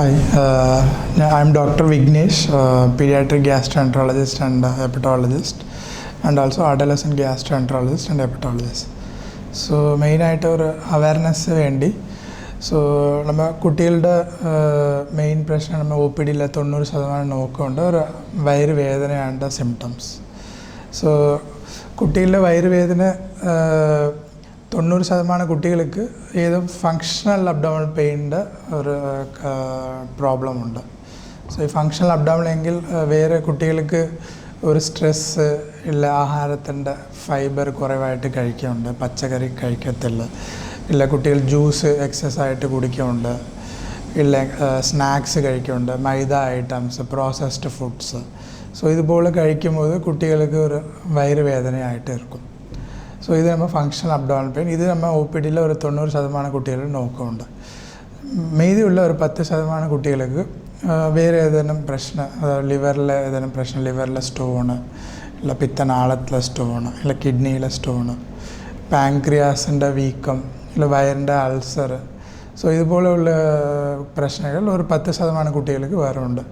Uh, I'm Dr. Vignesh, uh, pediatric gastroenterologist and uh, hepatologist, and also adolescent gastroenterologist and hepatologist. So മെയിനായിട്ട് ഒരു awareness വേണ്ടി so നമ്മ കുട്ടികളുടെ main പ്രശ്നം നമ്മൾ ഒ പി ഡിയിലെ തൊണ്ണൂറ് ശതമാനം നോക്കുകൊണ്ട് ഒരു വയറുവേദനയാണ് സിംറ്റംസ് സോ കുട്ടികളുടെ വയറുവേദന തൊണ്ണൂറ് ശതമാനം കുട്ടികൾക്ക് ഏതും ഫങ്ഷണൽ അബ്ഡോമൽ പെയിന്റെ ഒരു പ്രോബ്ലം ഉണ്ട് സോ ഈ ഫങ്ഷണൽ അബ്ഡോമൽ എങ്കിൽ വേറെ കുട്ടികൾക്ക് ഒരു സ്ട്രെസ്സ് ഇല്ല ആഹാരത്തിന്റെ ഫൈബർ കുറവായിട്ട് കഴിക്കുന്നുണ്ട് പച്ചക്കറി കഴിക്കത്തില്ല ഇല്ല കുട്ടികൾ ജ്യൂസ് എക്സസ് ആയിട്ട് കുടിക്കുന്നുണ്ട് ഇല്ല സ്നാക്സ് കഴിക്കുന്നുണ്ട് maida items processed foods so ഇതുപോലെ കഴിക്കുമ്പോൾ കുട്ടികൾക്ക് ഒരു വയറുവേദനയായിട്ട് ഇരിക്കും സോ ഇത് നമ്മൾ ഫങ്ഷണൽ അബ്ഡോമിനൽ പെയിൻ ഇത് നമ്മൾ ഒ പി ഡിയിലെ ഒരു തൊണ്ണൂറ് ശതമാനം കുട്ടികൾ നോക്കുന്നുണ്ട്. മെയ്തിയുള്ള ഒരു പത്ത് ശതമാനം കുട്ടികൾക്ക് വേറെ ഏതെങ്കിലും പ്രശ്നം അതായത് ലിവറിലെ ഏതെങ്കിലും പ്രശ്നം ലിവറിലെ സ്റ്റോണ് ഇല്ല പിത്തനാളത്തിലെ സ്റ്റോണ് ഇല്ല കിഡ്നിയിലെ സ്റ്റോണ് പാങ്ക്രിയാസിന്റെ വീക്കം ഇല്ല വയറിന്റെ അൾസർ സോ ഇതുപോലെയുള്ള പ്രശ്നങ്ങൾ ഒരു പത്ത് ശതമാനം കുട്ടികൾക്ക് വേറെ ഉണ്ട്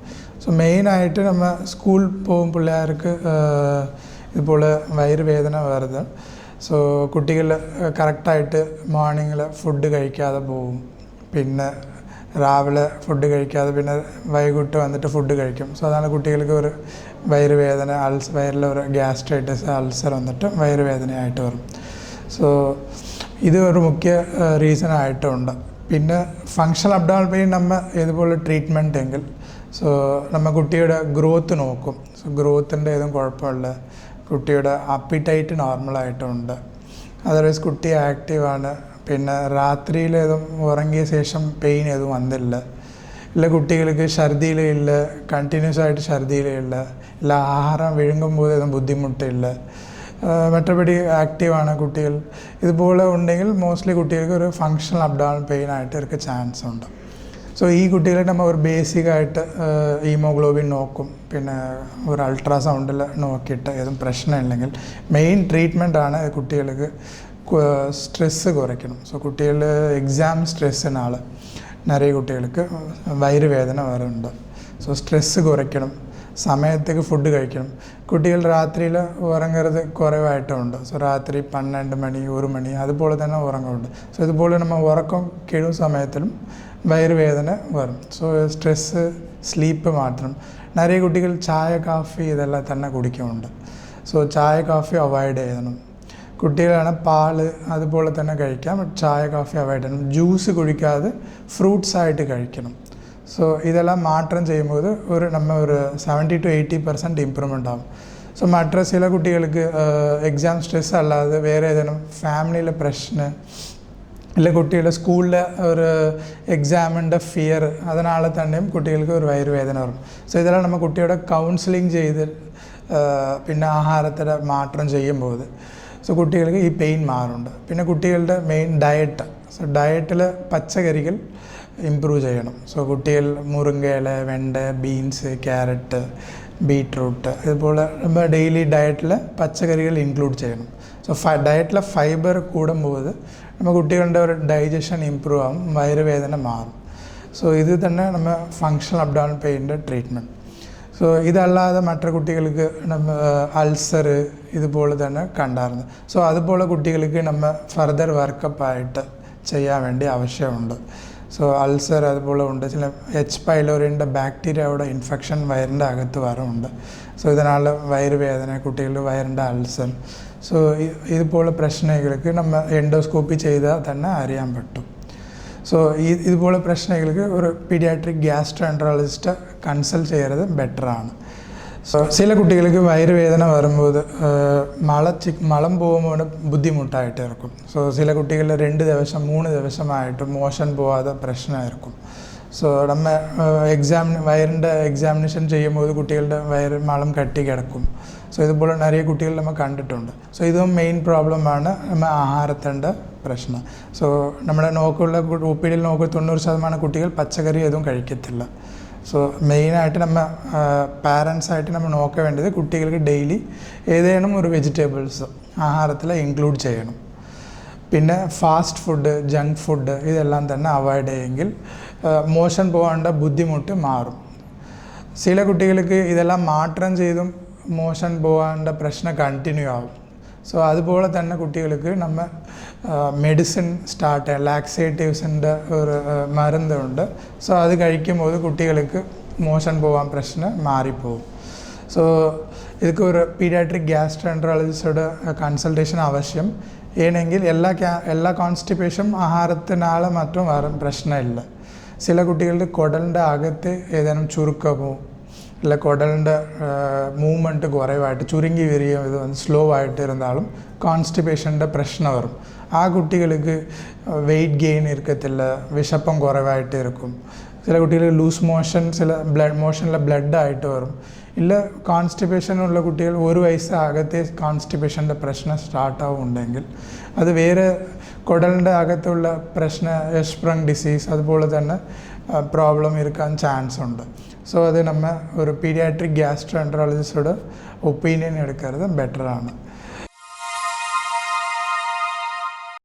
സോ മെയിനായിട്ട് നമ്മൾ സ്കൂൾ പോകും പിള്ളേർക്ക് ഇതുപോലെ വയറുവേദന വരുന്നത്. സോ കുട്ടികൾ കറക്റ്റായിട്ട് മോർണിംഗിൽ ഫുഡ് കഴിക്കാതെ പോകും പിന്നെ രാവിലെ ഫുഡ് കഴിക്കാതെ പിന്നെ വൈകിട്ട് വന്നിട്ട് ഫുഡ് കഴിക്കും. സോ അതാണ് കുട്ടികൾക്ക് ഒരു വയറുവേദന അൾസ് വയറിലെ ഒരു ഗ്യാസ്ട്രൈറ്റിസ് അൾസർ വന്നിട്ട് വയറുവേദനയായിട്ട് വരും. സോ ഇത് ഒരു മുഖ്യ റീസൺ ആയിട്ടുണ്ട്. പിന്നെ ഫങ്ഷണൽ അബ്ഡോമൽ പെയിൻ നമ്മൾ ഇതുപോലെ ട്രീറ്റ്മെന്റ് എങ്കിൽ സോ നമ്മൾ കുട്ടിയുടെ ഗ്രോത്ത് നോക്കും. സോ ഗ്രോത്തിന്റെ ഏതും കുഴപ്പമില്ല. കുട്ടിയുടെ അപ്പിറ്റൈറ്റ് നോർമലായിട്ടുണ്ട് അതർവൈസ് കുട്ടി ആക്റ്റീവാണ് പിന്നെ രാത്രിയിൽ ഏതും ഉറങ്ങിയ ശേഷം പെയിൻ ഏതും വന്നില്ല. ഇല്ല കുട്ടികൾക്ക് ഛർദിയിലില്ല കണ്ടിന്യൂസ് ആയിട്ട് ഛർദിയിലില്ല ഇല്ല. ആഹാരം വിഴുങ്ങുമ്പോൾ ഏതും ബുദ്ധിമുട്ടില്ല. മറ്റപടി ആക്റ്റീവാണ് കുട്ടികൾ. ഇതുപോലെ ഉണ്ടെങ്കിൽ മോസ്റ്റ്ലി കുട്ടികൾക്ക് ഒരു ഫങ്ഷണൽ അബ്ഡോമൽ പെയിൻ ആയിട്ട് ഇവർക്ക് ചാൻസ് ഉണ്ട്. സോ ഈ കുട്ടികളെ നമ്മൾ ഒരു ബേസിക്കായിട്ട് ഹീമോഗ്ലോബിൻ നോക്കും. പിന്നെ ഒരു അൾട്രാസൗണ്ടിൽ നോക്കിയിട്ട് ഏതും പ്രശ്നമില്ലെങ്കിൽ മെയിൻ ട്രീറ്റ്മെന്റ് ആണ് കുട്ടികൾക്ക് സ്ട്രെസ്സ് കുറയ്ക്കണം. സോ കുട്ടികൾ എക്സാം സ്ട്രെസ്സിനാൾ നിറയെ കുട്ടികൾക്ക് വയറുവേദന വരുന്നുണ്ട് സോ സ്ട്രെസ്സ് കുറയ്ക്കണം. സമയത്തേക്ക് ഫുഡ് കഴിക്കണം. കുട്ടികൾ രാത്രിയിൽ ഉറങ്ങരുത് കുറവായിട്ടുണ്ട്. സോ രാത്രി പന്ത്രണ്ട് മണി ഒരു മണി അതുപോലെ തന്നെ ഉറങ്ങുന്നുണ്ട്. സോ ഇതുപോലെ നമ്മൾ ഉറക്കം കിഴും സമയത്തിലും വയറുവേദന വരും. സോ സ്ട്രെസ് സ്ലീപ്പ് മാത്രം. നിറയെ കുട്ടികൾ ചായ കാഫി ഇതെല്ലാം തന്നെ കുടിക്കുന്നുണ്ട് സോ ചായ കാഫി അവോയ്ഡ് ചെയ്യണം. കുട്ടികളാണ് പാൽ അതുപോലെ തന്നെ കഴിക്കാം. ചായ കാഫി അവോയ്ഡ് ചെയ്യണം. ജ്യൂസ് കുടിക്കാതെ ഫ്രൂട്ട്സ് ആയിട്ട് കഴിക്കണം. സോ ഇതെല്ലാം മാറ്റം ചെയ്യുമ്പോൾ ഒരു നമ്മൾ ഒരു seventy to eighty percent improvement ആകും സോ മറ്റു ചില കുട്ടികൾക്ക് എക്സാം സ്ട്രെസ് അല്ലാതെ വേറെ ഏതെങ്കിലും ഫാമിലിയിലെ പ്രശ്നം ഇല്ല കുട്ടികളുടെ സ്കൂളിലെ ഒരു എക്സാമിന്റെ ഫിയർ അതിനാളെ തന്നെയും കുട്ടികൾക്ക് ഒരു വയറുവേദന വരും. സോ ഇതെല്ലാം നമ്മൾ കുട്ടിയുടെ കൗൺസിലിംഗ് ചെയ്ത് പിന്നെ ആഹാരത്തിന്റെ മാറ്റം ചെയ്യുമ്പോൾ സോ കുട്ടികൾക്ക് ഈ പെയിൻ മാറുന്നുണ്ട്. പിന്നെ കുട്ടികളുടെ മെയിൻ ഡയറ്റ് സോ ഡയറ്റിൽ പച്ചക്കറികൾ ഇമ്പ്രൂവ് ചെയ്യണം. സോ കുട്ടികൾ മുരിങ്ങയില വെണ്ട ബീൻസ് ക്യാരറ്റ് ബീറ്റ്റൂട്ട് ഇതുപോലെ നമ്മൾ ഡെയിലി ഡയറ്റിൽ പച്ചക്കറികൾ ഇൻക്ലൂഡ് ചെയ്യണം. സോ ഫ ഡയറ്റിലെ ഫൈബർ കൂടുമ്പോൾ നമ്മൾ കുട്ടികളുടെ ഒരു ഡൈജഷൻ ഇമ്പ്രൂവ് ആകും വയറുവേദന മാറും. സോ ഇത് തന്നെ നമ്മൾ ഫങ്ഷണൽ അബ്ഡോമൽ പെയിന്റെ ട്രീറ്റ്മെന്റ് സോ ഇതല്ലാതെ മറ്റു കുട്ടികൾക്ക് നമ്മ അൾസർ ഇതുപോലെ തന്നെ കണ്ടായിരുന്നു. സോ അതുപോലെ കുട്ടികൾക്ക് നമ്മൾ ഫർദർ വർക്കപ്പ് ആയിട്ട് ചെയ്യാൻ വേണ്ടി ആവശ്യമുണ്ട്. സോ അൾസർ അതുപോലെ ഉണ്ട്. ചില എച്ച് പൈലോറിന്റെ ബാക്ടീരിയയുടെ ഇൻഫെക്ഷൻ വയറിന്റെ അകത്ത് വരമുണ്ട് സോ ഇതിനാൽ വയറുവേദന കുട്ടികളുടെ വയറിന്റെ അൾസർ സോ ഇതുപോലെ പ്രശ്നങ്ങൾക്ക് നമ്മൾ എൻഡോസ്കോപ്പി ചെയ്താൽ തന്നെ അറിയാൻ പറ്റും. സോ ഈ ഇതുപോലെ പ്രശ്നങ്ങൾക്ക് ഒരു പീഡിയാട്രിക് ഗ്യാസ്ട്രോൻട്രോളജിസ്റ്റ് കൺസൾട്ട് ചെയ്യുന്നത് ബെറ്ററാണ് സോ ചില കുട്ടികൾക്ക് വയറുവേദന വരുമ്പോൾ മള ചി മളം പോകുമ്പോൾ ബുദ്ധിമുട്ടായിട്ട് ഇറക്കും. സോ ചില കുട്ടികൾ രണ്ട് ദിവസം മൂന്ന് ദിവസമായിട്ട് മോഷൻ പോവാതെ പ്രശ്നമായിരിക്കും സോ നമ്മ എക്സാം വയറിന്റെ എക്സാമിനേഷൻ ചെയ്യുമ്പോൾ കുട്ടികളുടെ വയറ് മളം കട്ടി കിടക്കും. സോ ഇതുപോലെ നിറയെ കുട്ടികൾ നമ്മൾ കണ്ടിട്ടുണ്ട്. സോ ഇതും മെയിൻ പ്രോബ്ലമാണ് നമ്മൾ ആഹാരത്തിന്റെ പ്രശ്നം. സോ നമ്മുടെ നോക്കുള്ള ഒപ്പിടിയിൽ നോക്ക് തൊണ്ണൂറ് ശതമാനം കുട്ടികൾ പച്ചക്കറി ഒന്നും കഴിക്കത്തില്ല. സോ മെയിനായിട്ട് നമ്മൾ പാരൻസായിട്ട് നമ്മൾ നോക്ക വേണ്ടത് കുട്ടികൾക്ക് ഡെയിലി ഏതേലും ഒരു വെജിറ്റബിൾസ് ആഹാരത്തിൽ ഇൻക്ലൂഡ് ചെയ്യണം. പിന്നെ ഫാസ്റ്റ് ഫുഡ് ജങ്ക് ഫുഡ് ഇതെല്ലാം തന്നെ അവോയ്ഡ് ചെയ്യെങ്കിൽ മോശം പോകേണ്ട ബുദ്ധിമുട്ട് മാറും. ചില കുട്ടികൾക്ക് ഇതെല്ലാം മാറ്റം ചെയ്തും മോഷൻ പോകാണ്ട പ്രശ്നം കണ്ടിന്യൂ ആവും. സോ അതുപോലെ തന്നെ കുട്ടികൾക്ക് നമ്മൾ മെഡിസിൻ സ്റ്റാർട്ട് ചെയ്യാം. ലാക്സേറ്റീവ്സിന്റെ ഒരു മരുന്നുണ്ട്. സോ അത് കഴിക്കുമ്പോൾ കുട്ടികൾക്ക് മോഷൻ പോകാൻ പ്രശ്നം മാറിപ്പോകും സോ ഇതൊക്കെ ഒരു പീഡിയാട്രിക് ഗ്യാസ്ട്രോൻട്രോളജിസ്റ്റോട് കൺസൾട്ടേഷൻ ആവശ്യം. ഏണെങ്കിൽ എല്ലാ എല്ലാ കോൺസ്റ്റിപ്പേഷനും ആഹാരത്തിനാളെ മറ്റും വേറെ പ്രശ്നമില്ല. ചില കുട്ടികളുടെ കുടലിന്റെ അകത്ത് ഏതാനും ചുരുക്കമോ ഇല്ല കുടലിന്റെ മൂവ്മെന്റ് കുറവായിട്ട് ചുരുങ്ങി വരികയും ഇത് സ്ലോ ആയിട്ട് ഇരുന്നാലും കോൺസ്റ്റിപ്പേഷന്റെ പ്രശ്നം വരും. ആ കുട്ടികൾക്ക് വെയിറ്റ് ഗെയിൻ ഇരിക്കത്തില്ല വിശപ്പം കുറവായിട്ട് ഇരിക്കും ചില കുട്ടികൾ ലൂസ് മോഷൻ ചില ബ്ലഡ് മോഷനിലെ ബ്ലഡ് ആയിട്ട് വരും. ഇല്ല കോൺസ്റ്റിപ്പേഷൻ ഉള്ള കുട്ടികൾ ഒരു വയസ്സാകത്തെ കോൺസ്റ്റിപേഷന്റെ പ്രശ്നം സ്റ്റാർട്ടാവുന്നുണ്ടെങ്കിൽ അത് വേറെ കുടലിന്റെ അകത്തുള്ള പ്രശ്ന എസ്പ്രങ് ഡിസീസ് അതുപോലെ തന്നെ പ്രോബ്ലം ഇരിക്കാൻ ചാൻസ് ഉണ്ട്. സോ അത് നമ്മൾ ഒരു പീഡിയാട്രിക് ഗ്യാസ്ട്രോൻട്രോളജിസ്റ്റോട് ഒപ്പീനിയൻ எடுக்கிறது ബെറ്ററാണ്